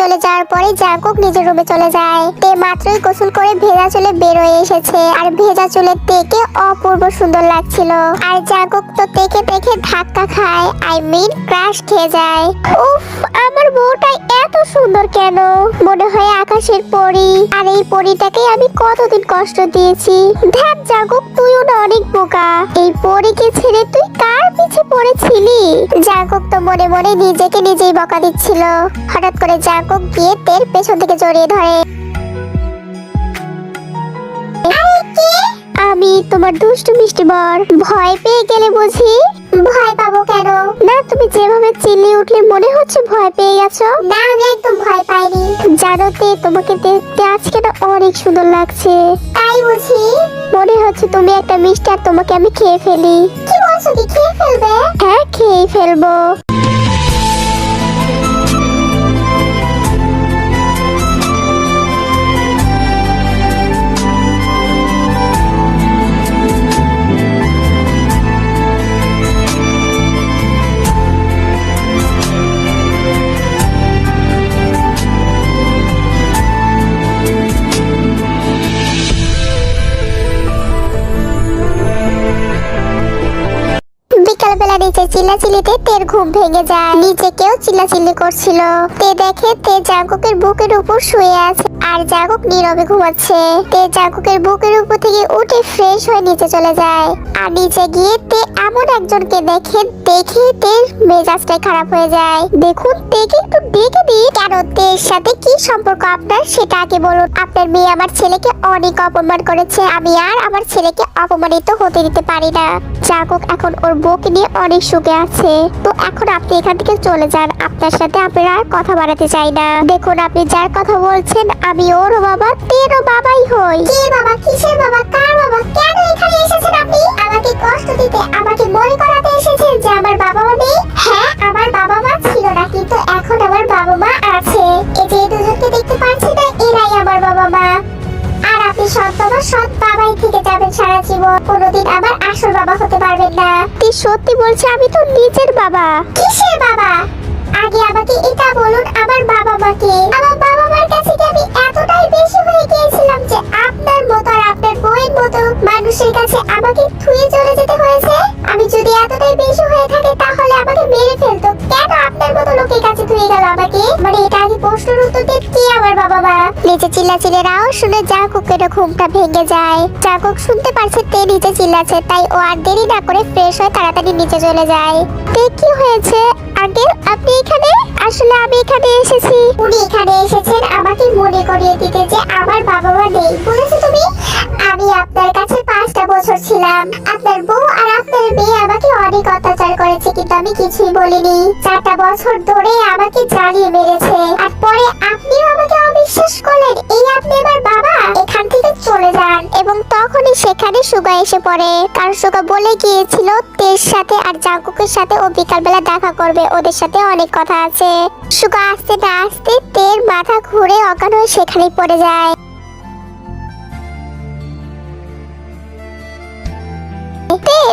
চলে যাওয়ার পরে জাঙ্কুক নিজের রুমে চলে যায়। তে মাত্রই গোসল করে ভেজা চুলে বের হয়ে এসেছে। আর ভেজা চুলের তেকে অপূর্ব সুন্দর লাগছিল। আর জাঙ্কুক তো তেকে দেখে ধাক্কা খায়। আই মিন ক্রাশ খেয়ে যায়। উফ, আমার বউটা এত সুন্দর কেন? মনে হয় আকাশের পরি। আর এই পরিটাকে আমি কতদিন কষ্ট দিয়েছি। ধ্যান জাগুক তুইও না অনেক বোকা। এই পরীকে ছেড়ে তুই কার পিছে পড়েছিলি? জাগুক তো মনে মনে নিজেকে নিজেই বকা দিচ্ছিল। হঠাৎ করে জাগুক গিয়ে তের পেছন থেকে জড়িয়ে ধরে। আমি তোমার দুষ্টু মিষ্টি বর। ভয় পেয়ে গেলে বুঝি? ভয় পাবো কেন? না, তুমি যেভাবে চিল্লিয়ে উঠলে মনে হচ্ছে ভয় পেয়ে গেছো না, আমি একদম ভয় পাইনি। জানো তে, তোমাকে দেখতে আজকে না অনেক সুন্দর লাগছে। তাই বুঝি? মনে হচ্ছে তুমি একটা মিষ্টি আর তোমাকে আমি খেয়ে ফেলি। কি বলছো কি, খেয়ে ফেলবে? হ্যাঁ খেয়ে ফেলব। চিল্লাচিল্লিতে তের ঘুম ভেঙে যায়। নিচে কেউ চিল্লাচিল্লি করছিল। তে দেখে তে জাগকের বুকের উপর শুয়ে আছে। আর জাগক নীরবে ঘুমাচ্ছে। তে জাগকের বুকের উপর থেকে উঠে ফ্রেশ হয়ে নিচে চলে যায়। আর নিচে গিয়ে তে এমন একজনকে দেখে দেখে তের মেজাজটাই খারাপ হয়ে যায়। দেখুন তেকে একটু ডেকে দিই কেন তের সাথে কি সম্পর্ক আপনার সেটা আগে বলুন। আপনার মেয়ে আমার ছেলেকে অনেক অপমান করেছে। আমি আর আমার ছেলেকে অপমানিত হতে দিতে পারি না। জাগক এখন ওর বউকে নিয়ে অনেক সুখে আছে। তো এখন আপনি এখান থেকে চলে যান। আপনার সাথে আমি আর কথা বাড়াতে চাই না। দেখুন, আপনি যার কথা বলছেন আমি ওরও বাবা তেরও বাবাই হই। কে বাবা? কিসের বাবা? কার বাবা? কেন এখানে এসেছেন আপনি? আমাকে কষ্ট দিতে আমাকে মনে করাতে এসেছেন যে আমার বাবা মা নেই। হ্যাঁ আমার বাবা মা ছিল না কিন্তু এখন আমার বাবা মা আছে। এই যে দুজনকে দেখতে পাচ্ছি না এরাই আমার বাবা মা আর আপনি সৎ বাবা সৎ বাবাই থেকে যাবেন সারা জীবন। কোনোদিন আবার আসল বাবা হতে পারবেন না। তুই সত্যি বলছি আমি তো নিজের বাবা। কিসের বাবা? আগে আমাকে এটা বলুন আমার বাবা মাকে শুনে জাকুকের ঘুমটা ভেঙে যায়। জাকুক শুনতে পারছে তে নিচে চিল্লাচ্ছে, তাই ও আর দেরি না করে ফ্রেশ হয়ে তাড়াতাড়ি নিচে চলে যায়। তে কি হয়েছে? আগে আপনি এখানে? আসলে আমি এখানে এসেছি। উনি এখানে এসেছেন আমাকে মনে করিয়ে দিতে যে আমার বাবা মা নেই, বুঝেছ তুমি? আমি আপনার কাছে পাঁচটা বছর ছিলাম। আপনার বউ আর আপনার মেয়ে আমাকে অনেক অত্যাচার করেছে, কিন্তু আমি কিছুই বলিনি। চারটা বছর ধরে আমাকে জ্বালিয়ে মেরেছে। আর পরে আপনিও আমাকে অবিশ্বাস করলেন, এই আপনি আমার বাবা। এখান থেকে চলে যান এবং তখনই সেখানে সুগা এসে পড়ে। কারণ সুগা বলে গিয়েছিল, তের সাথে আর জাঙ্কুকের সাথে ও বিকালবেলা দেখা করবে। ওদের সাথে অনেক কথা আছে। সুগা আসতে না আসতে তের মাথা ঘুরে অজ্ঞান হয়ে সেখানেই পড়ে যায়।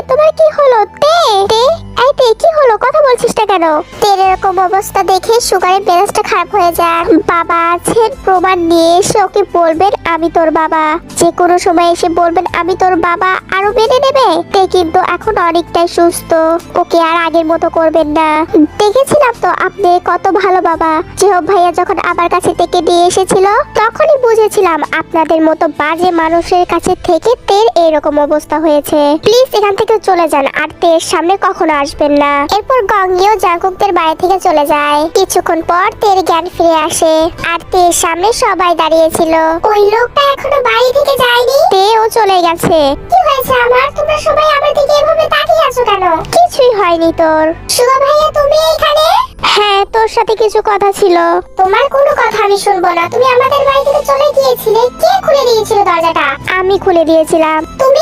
তোমার কি হলো? তে তে এই তে, কি হলো? কথা বলছিস না কেন? তের এরকম অবস্থা দেখে সুগারের মেজাজটা খারাপ হয়ে যায় বাবা আছেন, প্রমাণ নিয়ে এসে ওকে বলবেন, আমি তোর বাবা। যে কোনো সময় এসে বলবেন, আমি তোর বাবা। আরও মেনে নেবে। তে কিন্তু এখন অনেকটাই সুস্থ। ওকে আর আগের মতো করবেন না। দেখেছিলাম তো, আপনি কত ভালো বাবা। যেহব ভাইয়া যখন আমার কাছে থেকে নিয়ে এসেছিল, তখনই বুঝেছিলাম আপনাদের মতো বাজে মানুষের কাছে থেকে তের এরকম অবস্থা হয়েছে। প্লিজ এখান থেকে চলে যান, আর তের সামনে কখনো আসবেন না। এরপর গঙ্গিও জাগুকদের বাড়ি থেকে চলে যায়। কিছুক্ষণ পর তের জ্ঞান ফিরে আসে আর তের সামনে সবাই দাঁড়িয়েছিল ওই লোকটা এখনও বাড়ি থেকে যায়নি? তেও চলে গেছে। কি হয়েছে আমার? তোমরা সবাই আমার দিকে এভাবে তাকিয়ে আছো কেন? কিছুই হয়নি তোর। শুভ ভাইয়া, তুমি এখানে? হ্যাঁ তোর সাথে কিছু কথা ছিল। তোমার কোনো কথা আমি শুনব না। তুমি আমাদের বাড়ি থেকে চলে গিয়েছিলে। কে খুলে দিয়েছিল দরজাটা? আমি খুলে দিয়েছিলাম। তুমি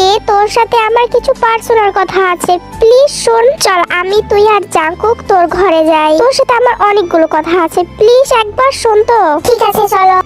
কেন তে তোর সাথে আমার কিছু পার্সোনাল কথা আছে। প্লিজ শোন চল আমি তুই আর জাঙ্কুক তোর ঘরে যাই। তোর সাথে আমার অনেকগুলো কথা আছে। প্লিজ একবার শোন তো। ঠিক আছে চলো।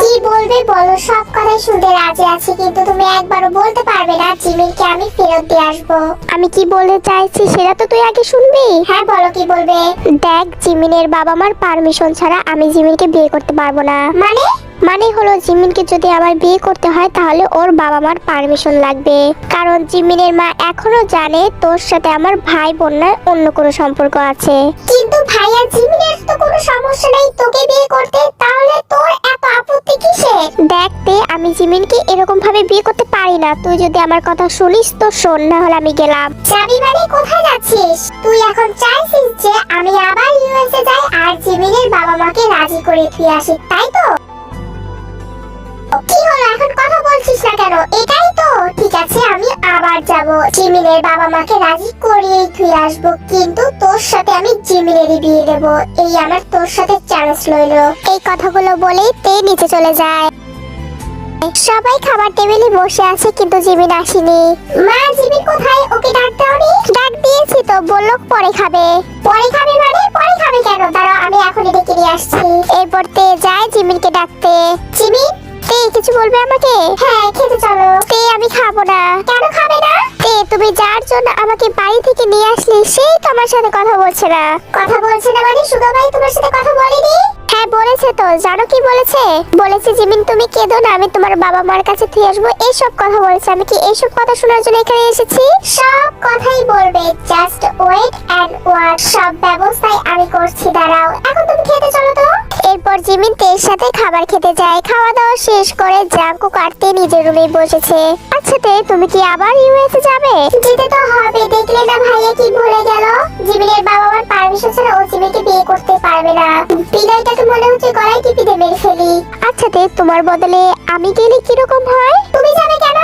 কি বলবে বলো সব কথাই শুনতে রাজি আছি কিন্তু তুমি একবারও বলতে পারবে না জিমিনকে আমি ফেরত দিয়ে আসব। আমি কি বলতে চাইছি সেটা তো তুই আগে শুনবি? হ্যাঁ বলো কি বলবে? দেখ জিমিনের বাবা মার পারমিশন ছাড়া আমি জিমিনকে বিয়ে করতে পারব না। মানে? মানে হলো জিমিনকে যদি আমার বিয়ে করতে হয় তাহলে ওর বাবা মার পারমিশন লাগবে। কারণ জিমিনের মা এখনও জানে তোর সাথে আমার ভাই বোন নয় অন্য কোনো সম্পর্ক আছে। কিন্তু ভাইয়া জিমিনের তো কোনো সমস্যা নেই তোকে বিয়ে করতে তাহলে তোর এত আপত্তি কিসের? দেখতে আমি জিমিনকে এরকম ভাবে বিয়ে করতে পারি না। তুই যদি আমার কথা শুনিস তো শোন না হলে আমি গেলাম। যাবি মানে কোথায় যাচ্ছিস? তুই এখন চাইছিস যে আমি আবার ইউএসএ যাই আর জিমিনের বাবা মাকে রাজি করে ফিরে আসি তাই তো? জিমিনের বাবা মাকে রাজি করিয়েই তুই আসব, কিন্তু তোর সাথে আমি জিমিনেরই বিয়ে দেব। এই আমার তোর সাথে চ্যালেঞ্জ লইলো এই কথাগুলো বলেই তে নিচে চলে যায়। সবাই খাবার টেবিলে বসে আছে, কিন্তু জিমিন আসেনি। মা, জিমিন কোথায়? ওকে ডাক দাওনি? ডাক দিয়েছি তো, বলল পরে খাবে। পরে খাবে মানে? পরে খাবে কেন? দাঁড়াও, আমি এখনই ডেকে নিয়ে আসছি। এরপর তে যায় জিমিনকে ডাকতে। জিমিন? তে কিছু বলবে আমাকে? হ্যাঁ খেতে চলো। তে আমি খাব না। কেন খাবে না? তে তুমি যার জন্য আমাকে বাড়ি থেকে নিয়ে আসলে সেই তোমার সাথে কথা বলছে না। কথা বলছে না মানে সুগা ভাই তোমার সাথে কথা বলেনি? হ্যাঁ বলেছে তো। জানো কি বলেছে? বলেছে জিমিন তুমি কেঁদো না, আমি তোমার বাবা মার কাছে তুই আসব। এইসব কথা বলেছে। আমি কি এইসব কথা শোনার জন্য এখানে এসেছি? সব কথাই বলবে। জাস্ট ওয়েট এন্ড ওয়াচ সব ব্যবস্থাই আমি করছি, দাঁড়াও। এখন তুমি খেতে চলো তো। এরপর জিমিন তের সাথে খাবার খেতে যায়। খাওয়া দাওয়া শেষ করে জাঙ্কু কাটতে নিজের রুমে বসেছে। আচ্ছা তে, তুমি কি আবার ইউএসএ যাবে? যেতে তো হবে। দেখলে না ভাইয়া কি ভুলে গেল? জিমিনের বাবা মার পারমিশন ছাড়া ও জিমিকে বিয়ে করতে পারবে না। বিদায়টাকে মনে হচ্ছে গলায় টিপি দিয়ে মেরে ফেলি। আচ্ছা তে তোমার বদলে আমি গেলে কীরকম হয়? তুমি যাবে কেন?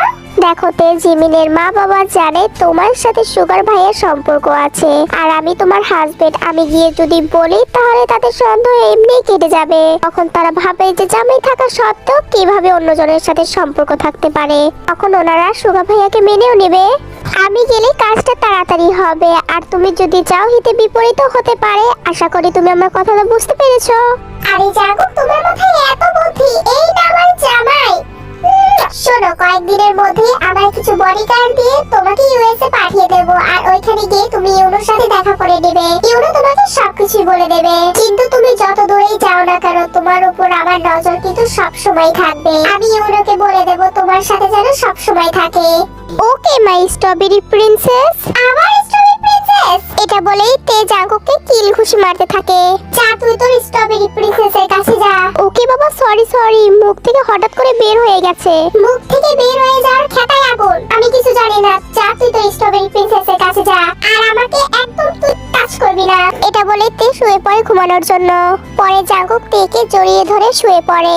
দেখো তে জিমিনের মা বাবা জানে তোমার সাথে সুগার ভাইয়ের সম্পর্ক আছে। আর আমি তোমার হাজবেন্ড আমি গিয়ে যদি বলি তাহলে তাদের সন্দেহ এমনি কেটে যাবে। তখন তারা ভাবে যে জামাই থাকা সত্ত্বেও কীভাবে অন্যজনের সাথে সম্পর্ক থাকতে পারে। তখন ওনারা সুগা ভাইয়াকে মেনেও নেবে। আমি গেলে কাজটা তাড়াতাড়ি হবে। আর তুমি যদি যাও হিতে বিপরীত হতে পারে, আশা করি তুমি আমার কথাটা বুঝতে পেরেছ। আরে জাগো, তোমার মাথায় এত বুদ্ধি। এই আমার জামাই। শোনো কয়েকদিনের মধ্যে আমার কিছু বডিগার্ড দিয়ে তোমাকে ইউএসএ পাঠিয়ে দেব আর ওইখানে গিয়ে তুমি ইউনোর সাথে দেখা করে নেবে। ইউনো তোমাকে সবকিছু বলে দেবে। কিন্তু তুমি যত দূরেই যাও না কেন তোমার উপর আমার নজর কিন্তু সব সময় থাকবে। আমি ইউনোকে বলে দেব তোমার সাথে যেন সব সময় থাকে। Okay my strawberry princess. আমার স্ট্রবেরি প্রিন্সেস? এটা বলেই তে জাঙ্কুকে কিল ঘুষি মারতে থাকে। মুখ থেকে হঠাৎ করে বের হয়ে গেছে। মুখ থেকে বের হয়ে যাওয়ার খেতায় আগুন। আমি কিছু জানি না। যা তুই তোর স্ট্রবেরি প্রিন্সেসের কাছে যা। আর আমাকে একদম তুই টাচ করবি না। এটা বলে তে শুয়ে পড়ে ঘুমানোর জন্য। পরে জাঙ্কুক তেকে জড়িয়ে ধরে শুয়ে পড়ে।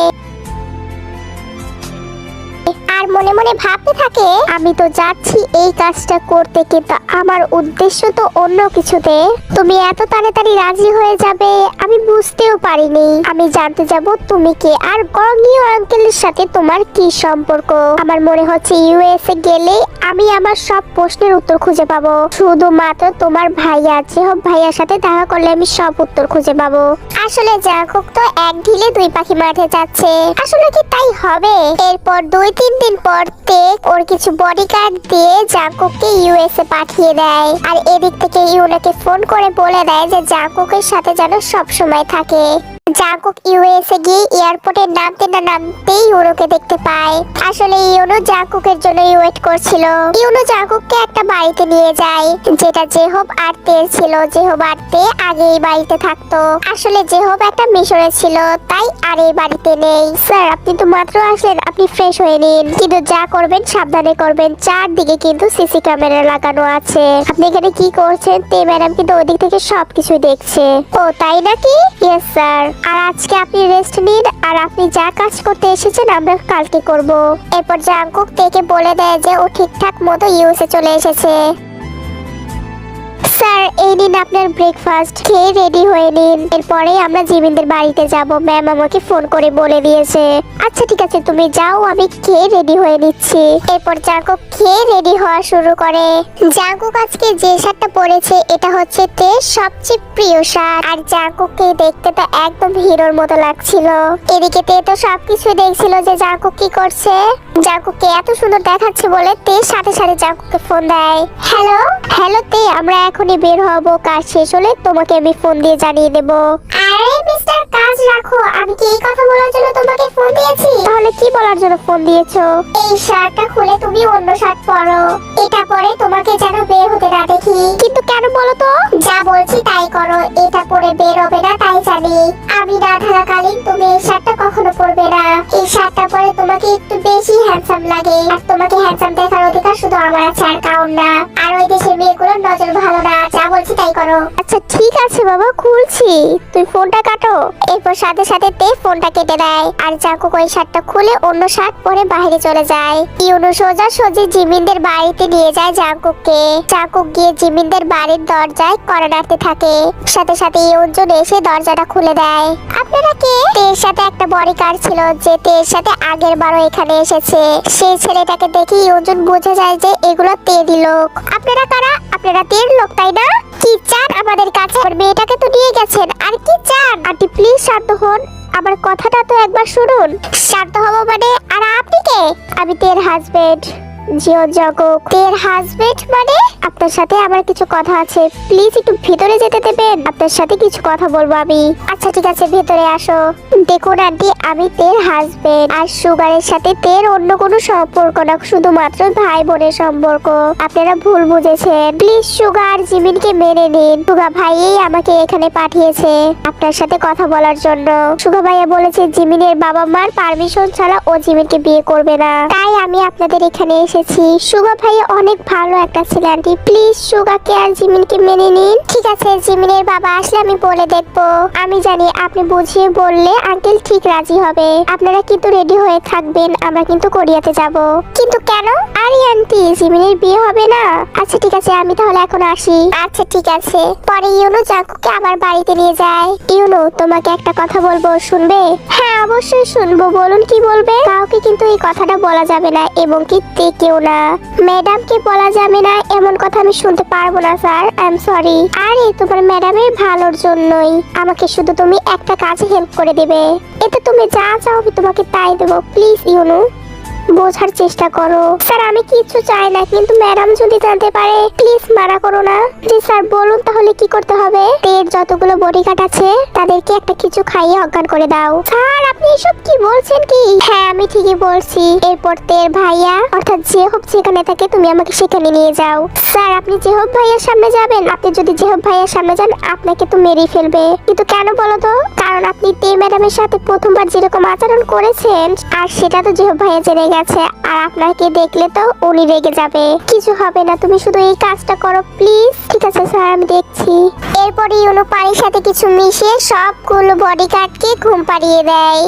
আর মনে মনে ভাবতে থাকে আমি তো যাচ্ছি এই কাজটা করতে কিন্তু আমার উদ্দেশ্য তো অন্য কিছুতে। তুমি এত তাড়াতাড়ি রাজি হয়ে যাবে, আমি বুঝতেও পারিনি। আমি জানতে যাব তুমি কে আর গঙ্গীয় আঙ্কেলের সাথে তোমার কি সম্পর্ক। আমার মনে হচ্ছে ইউএসএ গেলে আমি আমার সব প্রশ্নের উত্তর খুঁজে পাবো। শুধুমাত্র তোমার ভাইয়া যেহব ভাইয়ার সাথে দেখা করলে আমি সব উত্তর খুঁজে পাবো। আসলে জাকুক তো এক ঢিলে দুই পাখি মাঠে যাচ্ছে। আসলে কি তাই হবে? এরপর দুই তিন দিন পর তে ওর কিছু বডিগার্ড দিয়ে জাকুককে ইউএসএ পাঠিয়ে দেয়। আর এদিক থেকে ইউনাকে ফোন করে বলে দেয় যে, জাকুকের সাথে যেন সবসময় থাকে। জাকুক ইউএসএ গিয়ে এয়ারপোর্টে নামতে না নামতেই ইউনোকে দেখতে পায়। আসলে ইউনো জাকুকের জন্য ওয়েট করছিল। ইউনো জাকুককে একটা বাড়িতে নিয়ে যায়, যেটা জেহব আর তের ছিল। জেহব আর তে আগে এই বাড়িতে থাকতো। আসলে জেহব একটা মিশরে ছিল, তাই আর এই বাড়িতে নেই। স্যার, আপনি তো মাত্র আসলেন, আপনি ফ্রেশ হয়ে নিন। কিন্তু যা করবেন, সাবধানে করবেন। চারদিকে কিন্তু সিসি ক্যামেরা লাগানো আছে। আপনি এখানে কি করছেন? তে ম্যাডাম কিন্তু ওদিক থেকে সবকিছু দেখছে। ও, তাই নাকি? ইয়েস স্যার আর আজকে আপনি রেস্ট নিন, আর আপনি যা কাজ করতে এসেছেন আমরা কালকে করব। এরপর জাঙ্কুক থেকে বলে দেয় যে ও ঠিকঠাক মতো ইউএসএ চলে এসেছে। স্যার, এই নিন আপনার ব্রেকফাস্ট খেয়ে রেডি হয়ে নিন। এরপরে আমরা জিমিনদের বাড়িতে যাব। ম্যাম আমাকে ফোন করে বলে দিয়েছে। আচ্ছা ঠিক আছে, তুমি যাও, আমি খেয়ে রেডি হয়ে নিচ্ছি। এরপর জাঙ্কুক খেয়ে রেডি হওয়া শুরু করে। জাঙ্কুক আজকে যে শার্টটা পরেছে, এটা হচ্ছে তে সবচেয়ে প্রিয় শার্ট। আর জাঙ্কুককে দেখতে তো একদম হিরোর মতো লাগছিল। এদিকে তে তো সবকিছু দেখছিল যে জাঙ্কুক কি করছে। জাঙ্কুককে এত সুন্দর দেখাচ্ছে বলে তে সাথে সাথে জাঙ্কুককে ফোন দেয়। হ্যালো হ্যালো তে আমরা এখনই বের হব। কাজ শেষ হলে তোমাকে আমি ফোন দিয়ে জানিয়ে দেব। আরে মিস্টার কাজ রাখো। আমি কি এই কথা বলার জন্য তোমাকে ফোন দিয়েছি? তাহলে কি বলার জন্য ফোন দিয়েছ? এই শার্টটা খুলে তুমি অন্য শার্ট পরো। এটা পরে তোমাকে যেন বের হতে না দেখি। কিন্তু কেন বলো তো? যা বলছি তাই করো। এটা পরে বের হবে না তাই জানি। আমি না থাকাকালীন তুমি এই শার্টটা কখনো পরবে না। এই শার্টটা পরে তোমাকে একটু বেশি হ্যান্ডসাম লাগে। আর তোমাকে হ্যান্ডসাম দেখার অধিকার শুধু আমার আছে আর কাউর না। আর ওই দেশের মেয়েগুলোর নজর ভালো না। যা বলছি তাই করো। আচ্ছা ঠিক আছে বাবা খুলছি। তুই ফোনটা কাটো। এরপর সাথে সাথে তে ফোনটা কেটে দেয়। আর জাকুক ওই শার্টটা খুলে অন্য শার্ট পরে বাইরে চলে যায়। ইউনু সোজা সোজা জিমিনদের বাড়িতে নিয়ে যায় জাকুককে জাকুক গিয়ে জিমিনদের বাড়ির দরজায় কড়া নাড়তে থাকে। সাথে সাথে ইউনজন এসে দরজাটা খুলে দেয়। আপনারা কে? তের সাথে একটা বডি কার্ড ছিল যে তের সাথে আগের বারও এখানে এসেছে। সেই ছেলেটাকে দেখে অর্জুন বুঝে যায় যে এগুলো তেরি লোক। আপনারা কারা? আপনারা তের লোক, তাই না? কি চান আমাদের কাছে? মেয়েটাকে তো নিয়ে গেছেন। আর কি চান? আন্টি প্লিজ শান্ত হন। আমার কথাটা তো একবার শুনুন। শান্ত হব মানে? আর আপনি কে? আমি তের হাজবেন্ড জিও জগক তের হাজবেন্ড মানে আপনার সাথে আমার কিছু কথা আছে। প্লিজ একটু ভিতরে যেতে দেবেন। আপনার সাথে কিছু কথা বলব আমি। আচ্ছা ঠিক আছে, ভেতরে আসো। দেখুন, আন্টি, আমি তের হাজবেন্ড আর সুগারের সাথে তের অন্য কোনো সম্পর্ক না, শুধুমাত্র ভাই বোনের সম্পর্ক। আপনারা ভুল বুঝেছেন। প্লিজ সুগার জিমিনকে মেনে নিন। সুগা ভাইই আমাকে এখানে পাঠিয়েছে আপনার সাথে কথা বলার জন্য। সুগা ভাইয়া বলেছে, জিমিনের বাবা মার পারমিশন ছাড়া ও জিমিনকে বিয়ে করবে না। তাই আমি আপনাদের এখানে এসেছি। সুগা ভাইয়া অনেক ভালো একটা ছেলে, আন্টি। প্লিজ সুগাকে আর জিমিনকে মেনে নিন। ঠিক আছে, জিমিনের বাবা আসলে আমি বলে দেখব। আমি জানি আপনি বুঝিয়ে বললে আঙ্কেল ঠিক রাজি হবে। আপনারা কিন্তু রেডি হয়ে থাকবেন, আমরা কিন্তু কোরিয়াতে যাব। কিন্তু কেন? আরে আন্টি, জিমিনের বিয়ে হবে না। আচ্ছা ঠিক আছে, আমি তাহলে এখন আসি। আচ্ছা ঠিক আছে। পরে ইউনো জাকুকে আবার বাড়িতে নিয়ে যায়। ইউনো, তোমাকে একটা কথা বলব, শুনবে? হ্যাঁ অবশ্যই শুনব। বলুন কি বলবে? কাউকে কিন্তু এই কথাটা বলা যাবে না, এবং কি কেউ না। ম্যাডামকে বলা যাবে না, এমন কথা আমি শুনতে পারব না, স্যার। আই এম সরি আরে, তোমার ম্যাডামের ভালোর জন্যই। আমাকে শুধু তুমি একটা কাজে হেল্প করে দেবে। এতে তুমি যা চাও আমি তোমাকে তাই দেবো। Please Yuno. বোঝার চেষ্টা করো। স্যার, আমি কিছু চাই না, কিন্তু ম্যাডাম যদি জানতে পারে, প্লিজ মারা করো না। জি, স্যার, বলুন তাহলে কি করতে হবে? তের যতগুলো বডিগার্ড আছে, তাদেরকে একটা কিছু খাইয়ে অজ্ঞান করে দাও। স্যার, আপনি এসব কি বলছেন কি? হ্যাঁ আমি ঠিকই বলছি। এরপর তের ভাইয়া, অর্থাৎ জেহব যেখানে থাকে, তুমি আমাকে সেখানে নিয়ে যাও। স্যার, আপনি জেহব ভাইয়ার সামনে যাবেন? আপনি যদি যে জেহব ভাইয়ার সামনে যান, আপনাকে তো মেরেই ফেলবে। কিন্তু কেন বলো তো? কারণ আপনি তে ম্যাডামের সাথে প্রথমবার যেরকম আচরণ করেছেন, আর সেটা তো যে জেহব ভাইয়া জেনে গেছে আর আপনাকে দেখলে তো উনি রেগে যাবে। কিছু হবে না, তুমি শুধু এই কাজটা করো, প্লিজ। ঠিক আছে স্যার, আমি দেখছি। এরপরে ইউনো পানির সাথে কিছু মিশিয়ে সবগুলো বডি গার্ডকে ঘুম পাড়িয়ে দেয়।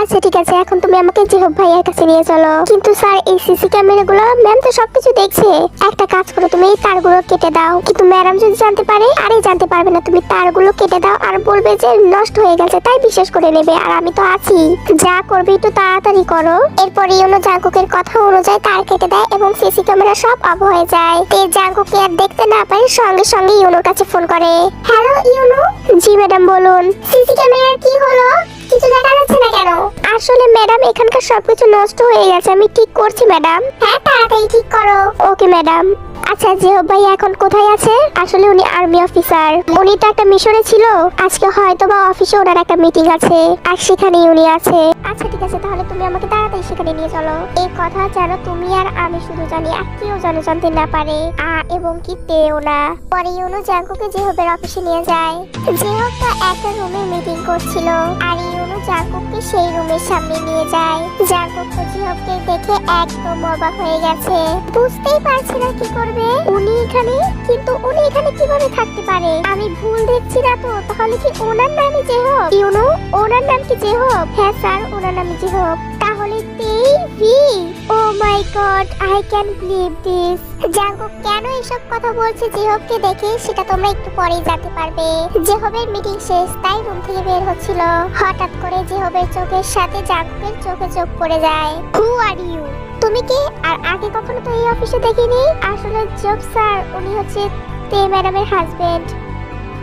আচ্ছা ঠিক আছে, এখন তুমি আমাকে জেহব ভাইয়ার কাছে নিয়ে চলো। কিন্তু স্যার, এই সিসি ক্যামেরা গুলো ম্যাম তো সবকিছু দেখছে। একটা কাজ করো, তুমি এই তারগুলো কেটে দাও। কিন্তু ম্যাডাম যদি জানতে পারে, আরে জানতে পারবে না, তুমি তারগুলো কেটে দাও আর বলবে যে নষ্ট হয়ে গেছে, তাই বিশ্বাস করে নেবে, আর আমি তো আছি। যা করবে একটু তাড়াতাড়ি করো। এরপর ইউনো জাঙ্কুকের কথা অনুযায়ী তার কেটে দেয় এবং সিসি ক্যামেরা সব অফ হয়ে যায়। তে জাঙ্কুকে আর দেখতে না পারে সঙ্গে সঙ্গে ইউনোর কাছে ফোন করে। Hello, Yuno? জি, ম্যাডাম, বলুন। সিসি ক্যামেরার কি হলো? কিছু দেখা যাচ্ছে না কেন? আসলে ম্যাডাম এখানকার সবকিছু নষ্ট হয়ে গেছে। আমি ঠিক করছি ম্যাডাম। হ্যাঁ তাড়াতাড়ি ঠিক করো। Okay madam. আচ্ছা জেহব ভাই এখন কোথায় আছে? আসলে উনি আর্মি অফিসার উনি তো একটা মিশনে ছিল। আজকে হয়তো বা অফিসে ওনার একটা মিটিং আছে। আর সেখানে উনি আছে। আচ্ছা ঠিক আছে, তাহলে তুমি আমাকে তাড়াতাড়ি সেখানে নিয়ে চলো। এই কথা যেন তুমি আর আমি শুধু জানি, আর কেউ যেন জানতে না পারে। আ এবং কি তেও না। পরে ইউনো জাঙ্কুকে জেহবের অফিসে নিয়ে যায়। জেহব তো একটা রুমে মিটিং করছিল। আর ইউনো জাঙ্কুককে সেই রুমের সামনে নিয়ে যায়। জাঙ্কুক জিহবকে দেখে একদম অবাক হয়ে গেছে। বুঝতেই পারছি না কি করবে। উনি এখানে? কিন্তু উনি এখানে কীভাবে থাকতে পারে? আমি ভুল দেখছি না তো, তাহলে কি ওনার নামই জেহব? ইউনো, ওনার নাম কি জেহব? হ্যাঁ স্যার, ওনার নাম জেহব। Baby oh my god I can believe this Jungkook কেন এসব কথা বলছে? জেহবকে দেখে সেটা তোমরা একটু পরেই জানতে পারবে। জেহবের মিটিং শেষ, তাই রুম থেকে বের হচ্ছিল। হঠাৎ করে জেহবের চোখের সাথে জাঙ্কুকের চোখে চোখ পড়ে যায়। হু আর ইউ তুমি কি? আর আগে কখনো তো এই অফিসে দেখিনি? আসলে জব স্যার, উনি হচ্ছে তে ম্যাডামের হাজবেন্ড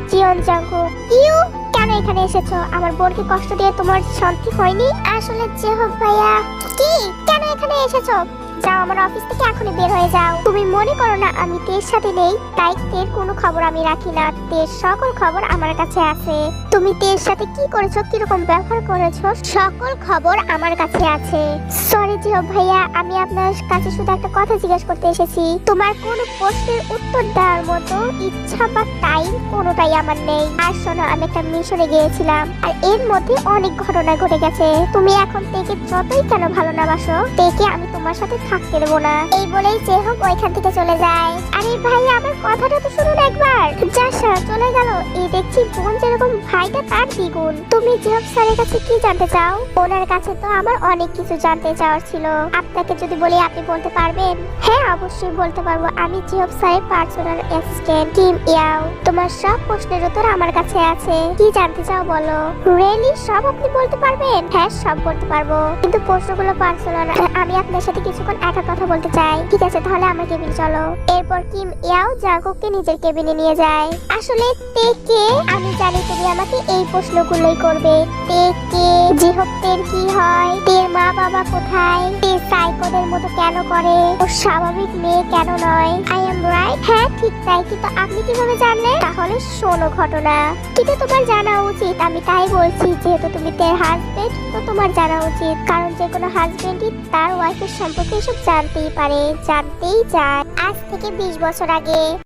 জিয়ন জাঙ্কুক ইউ কেন এখানে এসেছ? আমার বোনকে কষ্ট দিয়ে তোমার শান্তি হয়নি? আসলে যে হোক ভাইয়া। কি? কেন এখানে এসেছ? যাও আমার অফিস থেকে এখনই বের হয়ে যাও। তুমি মনে করো না আমি তের সাথে নেই, তাই তের কোনো খবর আমি রাখি না। তের সকল খবর আমার কাছে আছে। তুমি তের সাথে কি করেছ, কীরকম ব্যবহার করেছ, সকল খবর আমার কাছে আছে। সরি জিও ভাইয়া, আমি আপনার কাছে শুধু একটা কথা জিজ্ঞেস করতে এসেছি। তোমার কোনো প্রশ্নের উত্তর দেওয়ার মতো ইচ্ছা বা টাইম কোনোটাই আমার নেই। আর শোনো, আমি একটা মিশনে গিয়েছিলাম, আর এর মধ্যে অনেক ঘটনা ঘটে গেছে। তুমি এখন তেকে যতই কেন ভালো না বাসো, তেকে আমি তোমার সাথে থাকতে দেবো না। এই বলেই যে হোক ওইখান থেকে চলে যায়। আরে ভাই, আমার কথাটা তো শুনুন একবার। যাসা চলে গেল। এই দেখছি বোন যেরকম ভাইটা, তার দ্বিগুণ। তুমি জেহব স্যারের কাছে কি জানতে চাও? ওনার কাছে তো আমার অনেক কিছু জানতে চাওয়ার ছিল। আপনাকে যদি বলি, আপনি বলতে পারবেন? হ্যাঁ অবশ্যই বলতে পারব। আমি জেহব স্যারের পার্সোনাল অ্যাসিস্ট্যান্ট টিম ইয়াও। তোমার সব প্রশ্নের উত্তর আমার কাছে আছে। কি জানতে চাও বলো? রেলি সব আপনি বলতে পারবেন? হ্যাঁ সব বলতে পারব। কিন্তু প্রশ্নগুলো পার্সোনাল আমি আপনার সাথে কিছুক্ষণ একা কথা বলতে চাই। ঠিক আছে, তাহলে আমার কেবিন চলো। এরপর কিম ইয়াও জাগোকে নিজের কেবিনে নিয়ে যায়। আসলে তে কে আমি জানি তুমি আমাকে এই প্রশ্নগুলোই করবে। তে কে জিহপ্তের কি হয়? তের মা বাবা কোথায়? তে সাইকোদের মতো কেন করে? ও স্বাভাবিক মেয়ে কেন নয়? আই এম রাইট হ্যাঁ ঠিক তাই। কিন্তু আপনি কীভাবে জানলেন? তাহলে শোনো ঘটনা। কিন্তু তোমার জানা উচিত। আমি তাই বলছি, যেহেতু তুমি তের হাজবেন্ড তো তোমার জানা উচিত। কারণ যে কোনো হাজবেন্ডই তার ওয়াইফের সম্পর্কে এসব জানতেই পারে জানতেই চায়। আজ থেকে বিশ বছর আগে।